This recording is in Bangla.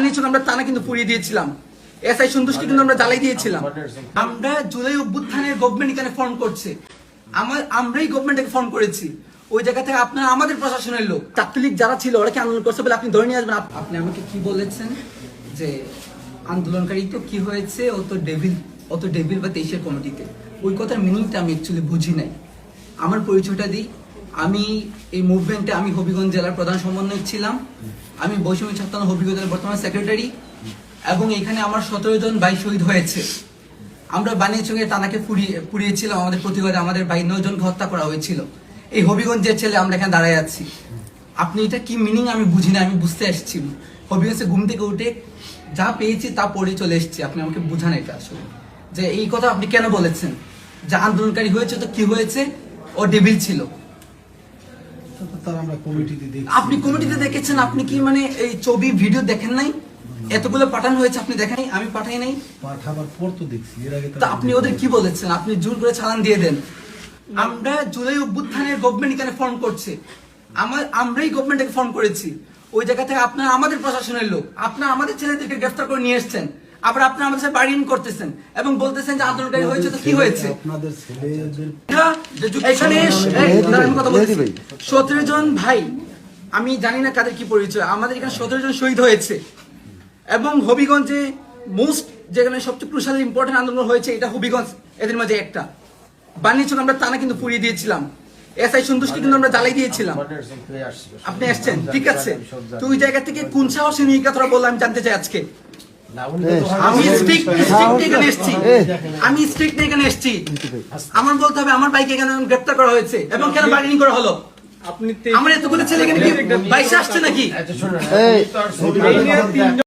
বানিয়েছিল আমরা টানা কিন্তু পুড়িয়ে দিয়েছিলাম। এসআই সন্তুষ্টি কিন্তু আমরা জ্বালাই দিয়েছিলাম। আমরা জুলাই অভ্যুত্থানের গভর্নমেন্ট এখানে ফর্ম করছে। আমার, আমরাই গভর্নমেন্টকে ফর্ম করেছি। ওই জায়গা থেকে আপনারা আমাদের প্রশাসনের লোক ছাত্রলীগ যারা ছিল ওরা কি আন্দোলন করছে বলে আপনি ধরে নিয়ে আসবেন? আপনি আমাকে কি বলেছেন? যে আন্দোলনকারী তো কি হয়েছে? ও তো ডেভিল ও তো ডেভিল বা তেইশের কমিটিতে ওই কথার মিনিংটা আমি অ্যাকচুয়ালি বুঝি নাই। আমার পরিচয়টা দিই। আমি এই মুভমেন্টে আমি হবিগঞ্জ জেলার প্রধান সমন্বয়ক ছিলাম। আমি বৈষম্য ছাত্র হবিগঞ্জ জেলার বর্তমান সেক্রেটারি এবং এখানে আমার সতেরো জন ভাই শহীদ হয়েছে। আমরা বানিয়াচঙ্গে টানাকে পুড়িয়ে, পুড়িয়েছিলাম, আমাদের প্রতিবাদে আমাদের ভাই নয় জনকে হত্যা করা হয়েছিল। এই হবিগঞ্জের ছেলে আমরা এখানে দাঁড়ায় আছি। আপনি এটা কি মিনিং আমি বুঝি না আমি বুঝতে এসেছি। হবিগঞ্জে ঘুম থেকে উঠে যা পেয়েছি তা পড়ে চলে এসেছি। আপনি আমাকে বুঝান এটা আসলে। যে এই কথা আপনি কেন বলেছেন? যে আন্দোলনকারী হয়েছে তো কি হয়েছে? ও ডেবিল ছিল তার আমরা কমিটিতে দেখি আপনি কমিটিতে দেখেছেন আপনি কি মানে এই ছবি ভিডিও দেখেন নাই? এতগুলো পাঠানো হয়েছে আপনি দেখেন আমি পাঠাই নাই? পাঠাবার পর তো দেখছি এর আগে তা আপনি ওদের কি বলেছেন? আপনি জোর করে চালান দিয়ে দেন। আমরা জুলাই অভ্যুত্থানের গভর্নমেন্ট এখানে ফর্ম করছে। আমার আমরাই গভর্নমেন্টকে ফর্ম করেছি। ওই জায়গা থেকে আপনারা আমাদের প্রশাসনের লোক আপনারা আমাদের ছেলেদেরকে গ্রেফতার করে নিয়ে এসেছেন। আবার আপনারা আমাদের সাথে বার্গেনিং করতেছেন এবং বলতেছেন যে আন্দোলনকারী হয়েছে তো কি হয়েছে? আপনাদের ছেলেদের এখানে কথা বলতেছি। সতেরো জন ভাই আমি জানি না কাদের কি পরিচয় আমাদের এখানে সতেরো জন শহীদ হয়েছে। এবং হবিগঞ্জে মোস্ট যেখানে সবচেয়ে ক্রুশাল ইম্পর্টেন্ট আন্দোলন হয়েছে এটা হবিগঞ্জ এদের মাঝে একটা। বানিয়েছিল আমরা টানা কিন্তু পুড়িয়ে দিয়েছিলাম। এসআই সন্তুষ্টি কিন্তু আমরা জ্বালাই দিয়েছিলাম। আপনি আসছেন ঠিক আছে। তো ওই জায়গা থেকে কোন সাহসে নিয়ে কথাটা বললাম জানতে চাই আজকে। আমি স্ট্রিক্ট স্ট্রিক্ট এখানে এসেছি আমি স্ট্রিক্ট এখানে এসেছি আমার বলতে হবে আমার বাইকে এখানে গ্রেপ্তার করা হয়েছে এবং কেন বার্গেনিং করা হলো আপনি আমার এতগুলো ছেলে এখানে কি বাইশে আসছে নাকি এই